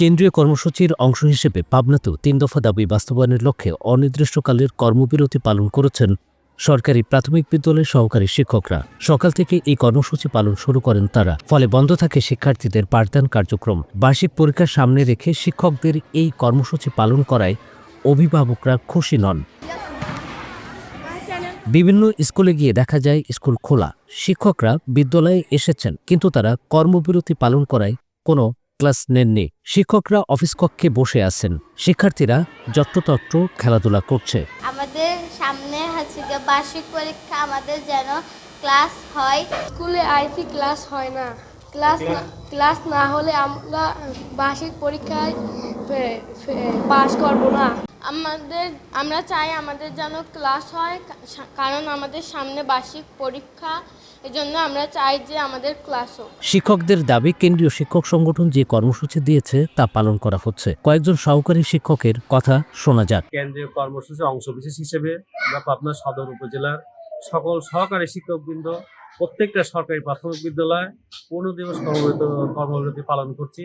কেন্দ্রীয় কর্মসূচির অংশ হিসেবে পাবনাতেও তিন দফা দাবি বাস্তবায়নের লক্ষ্যে অনির্দিষ্টকালের কর্মবিরতি পালন করেছেন সরকারি প্রাথমিক বিদ্যালয়ের সহকারী শিক্ষকরা। সকাল থেকে এই কর্মসূচি পালন শুরু করেন তারা। ফলে বন্ধ থাকে শিক্ষার্থীদের পাঠদান কার্যক্রম। বার্ষিক পরীক্ষার সামনে রেখে শিক্ষকদের এই কর্মসূচি পালন করায় অভিভাবকরা খুশি নন। বিভিন্ন স্কুলে গিয়ে দেখা যায় স্কুল খোলা। শিক্ষকরা বিদ্যালয়ে এসেছেন, কিন্তু তারা কর্মবিরতি পালন করায় কোনো ক্লাস নেননি। শিক্ষকরা অফিস কক্ষে বসে আছেন। শিক্ষার্থীরা যত্রতত্র খেলাধুলা করছে। আমাদের সামনে হচ্ছে গিয়ে বার্ষিক পরীক্ষা আমাদের যেন ক্লাস হয়। স্কুলে আইসি ক্লাস হয় না। ক্লাস না ক্লাস না হলে আমরা বার্ষিক পরীক্ষায় পাস করব না। আমাদের আমরা চাই আমাদের যেন ক্লাস হয় কারণ আমাদের সামনে বার্ষিক পরীক্ষা এজন্য আমরা চাই যে আমাদের ক্লাস হোক। শিক্ষকদের দাবি কেন্দ্রীয় শিক্ষক সংগঠন যে কর্মসূচি দিয়েছে তা পালন করা হচ্ছে। কয়েকজন সহকারী শিক্ষকের কথা শোনা যাক। কেন্দ্রীয় কর্মসূচির অংশবিশেষ হিসেবে আমরা পাবনা সদর উপজেলার সকল সহকারী শিক্ষকবৃন্দ প্রত্যেকটা সরকারি প্রাথমিক বিদ্যালয় পনেরো দিবস কর্মবিরতি কর্মবিরতি পালন করছি।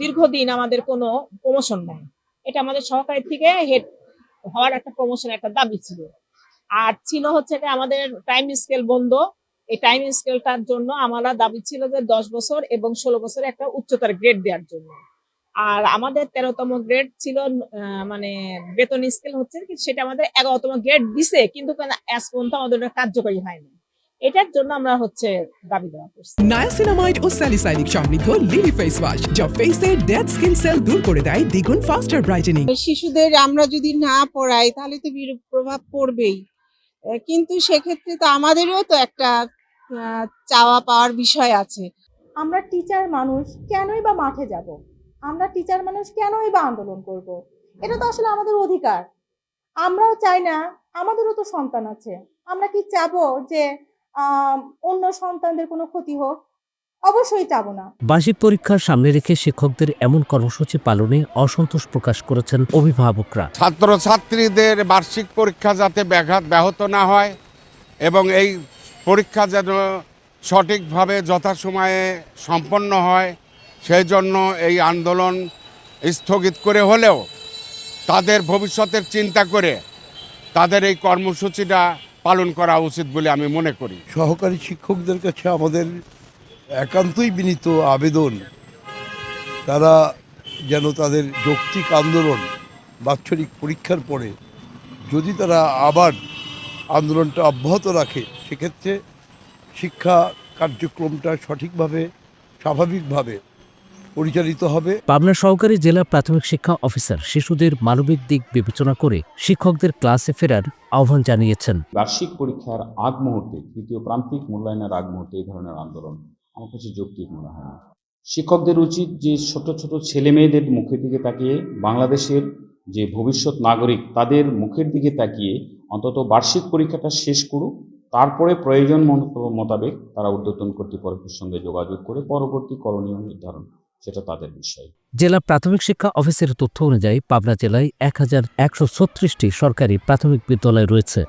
দীর্ঘদিন আমাদের কোনো প্রমোশন নাই। এটা আমাদের সহকারী থেকে হেড হওয়ার একটা প্রমোশন একটা দাবি ছিল। আর ছিল হচ্ছে আমাদের টাইম স্কেল বন্ধ এই টাইম স্কেলটার জন্য আমরা দাবি ছিল যে দশ বছর এবং ষোলো বছর একটা উচ্চতার গ্রেড দেওয়ার জন্য। আর আমাদের তেরোতম গ্রেড ছিল আহ, মানে বেতন স্কেল হচ্ছে সেটা আমাদের এগারোতম গ্রেড দিছে কিন্তু অ্যাজ পর্যন্ত আমাদের ওটা কার্যকরী হয়নি। এটার জন্য আমরা হচ্ছে দাবি দেওয়া করছি। নায়াসিনামাইড ও স্যালিসাইনিক সমৃদ্ধ লিলি ফেস ওয়াশ যা ফেসের ডেড স্কিন সেল দূর করে দেয় দ্বিগুণ ফাস্টার ব্রাইটেনিং শিশুদের আমরা যদি না পড়াই তাহলে তো বিরূপ প্রভাব পড়বেই। কিন্তু সেক্ষেত্রে তো আমাদেরও তো একটা চাওয়া পাওয়ার বিষয় আছে। আমরা টিচার মানুষ কেনই বা মাঠে যাব? আমরা টিচার মানুষ কেনই বা আন্দোলন করব? এটা তো আসলে আমাদের অধিকার। আমরাও চাই না আমাদেরও তো সন্তান আছে। আমরা কি চাবো যে অন্য সন্তানদের কোনো ক্ষতি হোক? অবশ্যই চাবো না। বার্ষিক পরীক্ষার সামনে রেখে শিক্ষকদের এমন কর্মসূচি পালনে অসন্তোষ প্রকাশ করেছেন অভিভাবকরা। ছাত্রছাত্রীদের বার্ষিক পরীক্ষা যাতে ব্যাঘাত ব্যাহত না হয় এবং এই পরীক্ষা যেন সঠিকভাবে যথাসময়ে সম্পন্ন হয়, সেই জন্য এই আন্দোলন স্থগিত করে হলেও তাদের ভবিষ্যতের চিন্তা করে তাদের এই কর্মসূচিটা পালন করা উচিত বলে আমি মনে করি। সহকারী শিক্ষকদের কাছে আমাদের একান্তই বিনীত আবেদন, তারা যেন তাদের যৌক্তিক আন্দোলন বাৎসরিক পরীক্ষার পরে যদি তারা আবার আন্দোলনটা অব্যাহত রাখে সেক্ষেত্রে শিক্ষা কার্যক্রমটা সঠিকভাবে স্বাভাবিকভাবে পরিচালিত হবে। পাবনা সহকারী জেলা প্রাথমিক শিক্ষা অফিসার শিশুদের মানবিক দিক বিবেচনা করে শিক্ষকদের ক্লাসে ফেরার আহ্বান জানিয়েছেন। বার্ষিক পরীক্ষার আগ মুহূর্তে তৃতীয় প্রান্তিক মূল্যায়নের আগ মুহূর্তে এই ধরনের আন্দোলন আমার কাছে যৌক্তিক মনে হয় না। শিক্ষকদের উচিত যে ছোট ছোট ছেলে মেয়েদের মুখের দিকে তাকিয়ে বাংলাদেশের যে ভবিষ্যৎ নাগরিক তাদের মুখের দিকে তাকিয়ে অন্তত বার্ষিক পরীক্ষাটা শেষ করুক তারপরে প্রয়োজন মত- মোতাবেক তারা ঊর্ধ্বতন কর্তৃপক্ষের সঙ্গে যোগাযোগ করে পরবর্তী করণীয় নির্ধারণ সেটা তাদের বিষয়। জেলা প্রাথমিক শিক্ষা অফিসের তথ্য অনুযায়ী পাবনা জেলায় এক হাজার একশো ছত্রিশটি সরকারি প্রাথমিক বিদ্যালয় রয়েছে।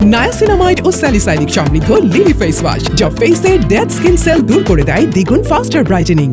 নায়াসিনামাইড ও স্যালিসাইনিক সমৃদ্ধ লিলি ফেস ওয়াশ যা ফেসের ডেড স্কিন সেল দূর করে দেয় দ্বিগুণ ফাস্টার ব্রাইটেনিং